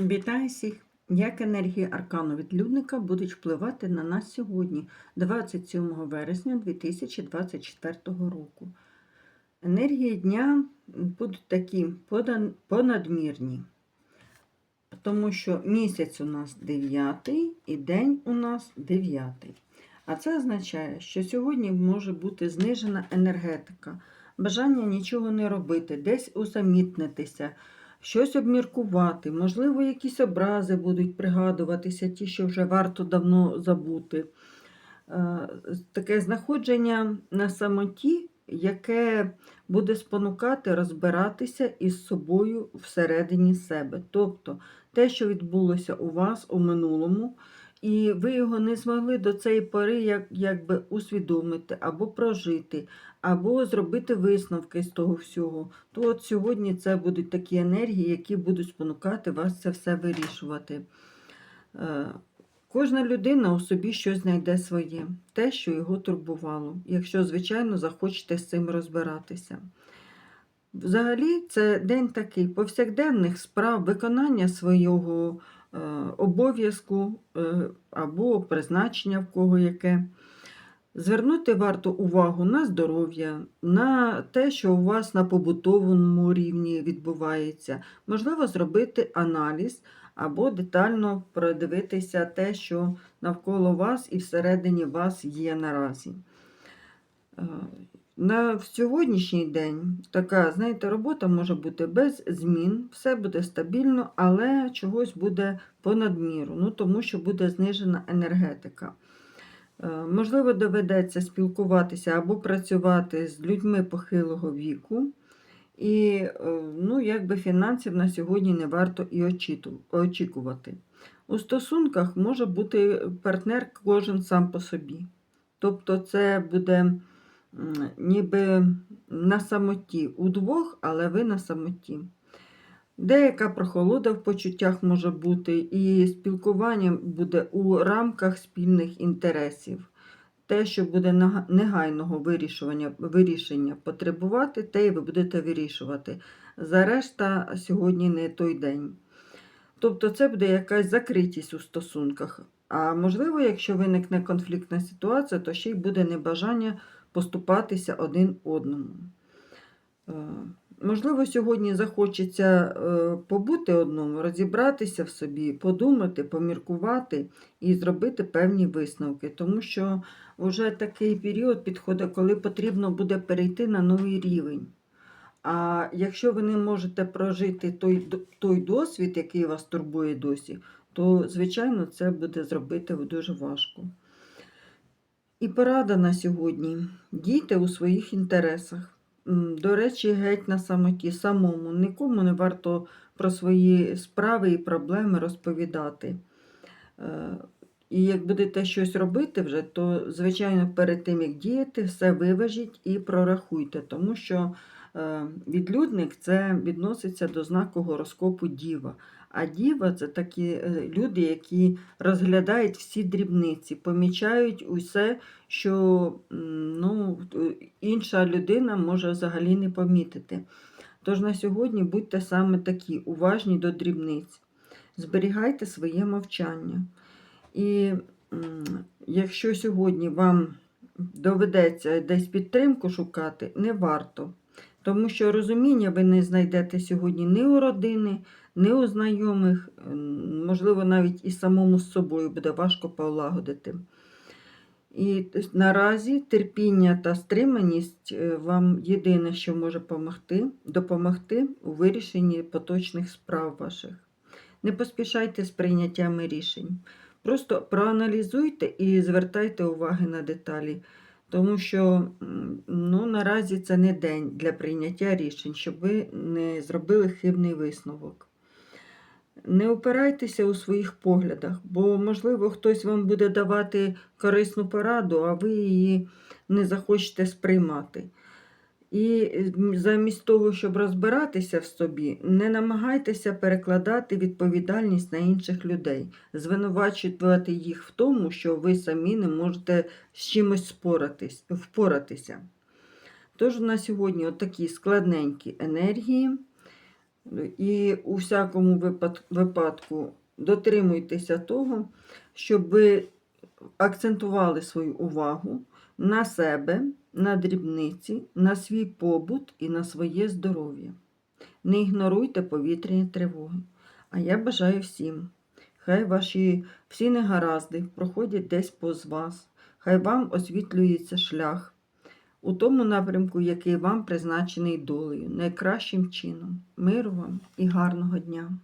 Вітаю всіх! Як енергії аркану відлюдника будуть впливати на нас сьогодні, 27 вересня 2024 року. Енергії дня будуть такі понадмірні, тому що місяць у нас 9 і день у нас 9. А це означає, що сьогодні може бути знижена енергетика, бажання нічого не робити, десь усамітнитися щось обміркувати, можливо, якісь образи будуть пригадуватися, ті, що вже варто давно забути. Е, Таке знаходження на самоті, яке буде спонукати розбиратися із собою всередині себе. Тобто те, що відбулося у вас у минулому, і ви його не змогли до цієї пори як, якби усвідомити або прожити, або зробити висновки з того всього, то от сьогодні це будуть такі енергії, які будуть спонукати вас це все вирішувати. Е, Кожна людина у собі щось знайде своє, те, що його турбувало, якщо, звичайно, захочете з цим розбиратися. Взагалі, це день такий повсякденних справ, виконання свого обов'язку е, або призначення в кого яке. Звернути варто увагу на здоров'я, на те, що у вас на побутовому рівні відбувається. Можливо, зробити аналіз або детально продивитися те, що навколо вас і всередині вас є наразі. На сьогоднішній день така, знаєте, робота може бути без змін, все буде стабільно, але чогось буде понад міру, ну, тому що буде знижена енергетика. Е, Можливо, доведеться спілкуватися або працювати з людьми похилого віку. І е, ну, якби фінансів на сьогодні не варто і очікувати. У стосунках може бути партнер кожен сам по собі. Тобто це буде ніби на самоті удвох, але ви на самоті. Деяка прохолода в почуттях може бути, і спілкування буде у рамках спільних інтересів. Те, що буде негайного вирішування, вирішення потребувати, те і ви будете вирішувати. За решта сьогодні не той день. Тобто це буде якась закритість у стосунках. А можливо, якщо виникне конфліктна ситуація, то ще й буде небажання поступатися один одному. Е, Можливо, сьогодні захочеться е, побути одному, розібратися в собі, подумати, поміркувати і зробити певні висновки, тому що вже такий період підходить, коли потрібно буде перейти на новий рівень. А якщо ви не можете прожити той, той досвід, який вас турбує досі, то, звичайно, це буде зробити дуже важко. І порада на сьогодні. Дійте у своїх інтересах. До речі, геть на самоті, самому. Нікому не варто про свої справи і проблеми розповідати. Е, І як будете щось робити вже, то, звичайно, перед тим, як діяти, все виважіть і прорахуйте, тому що відлюдник це відноситься до знаку гороскопу Діва. А діва це такі е, люди, які розглядають всі дрібниці, помічають усе, що ну, е, інша людина може взагалі не помітити. Тож на сьогодні будьте саме такі, уважні до дрібниць. Зберігайте своє мовчання. І якщо сьогодні вам доведеться десь підтримку шукати, не варто. Тому що розуміння ви не знайдете сьогодні ні у родини, ні у знайомих, можливо, навіть і самому з собою буде важко полагодити. І наразі терпіння та стриманість е, вам єдине, що може помогти, допомогти у вирішенні поточних справ ваших. Не поспішайте з прийняттями рішень. Просто проаналізуйте і звертайте уваги на деталі, тому що ну, наразі це не день для прийняття рішень, щоб ви не зробили хибний висновок. Не опирайтеся у своїх поглядах, бо, можливо, хтось вам буде давати корисну пораду, а ви її не захочете сприймати. І замість того, щоб розбиратися в собі, не намагайтеся перекладати відповідальність на інших людей, звинувачувати їх в тому, що ви самі не можете з чимось споратись, впоратися. Тож на сьогодні отакі складненькі енергії. І у всякому випадку дотримуйтеся того, щоб ви акцентували свою увагу на себе, на дрібниці, на свій побут і на своє здоров'я. Не ігноруйте повітряні тривоги. А я бажаю всім. Хай ваші всі негаразди проходять десь повз вас, хай вам освітлюється шлях у тому напрямку, який вам призначений долею, найкращим чином. Миру вам і гарного дня!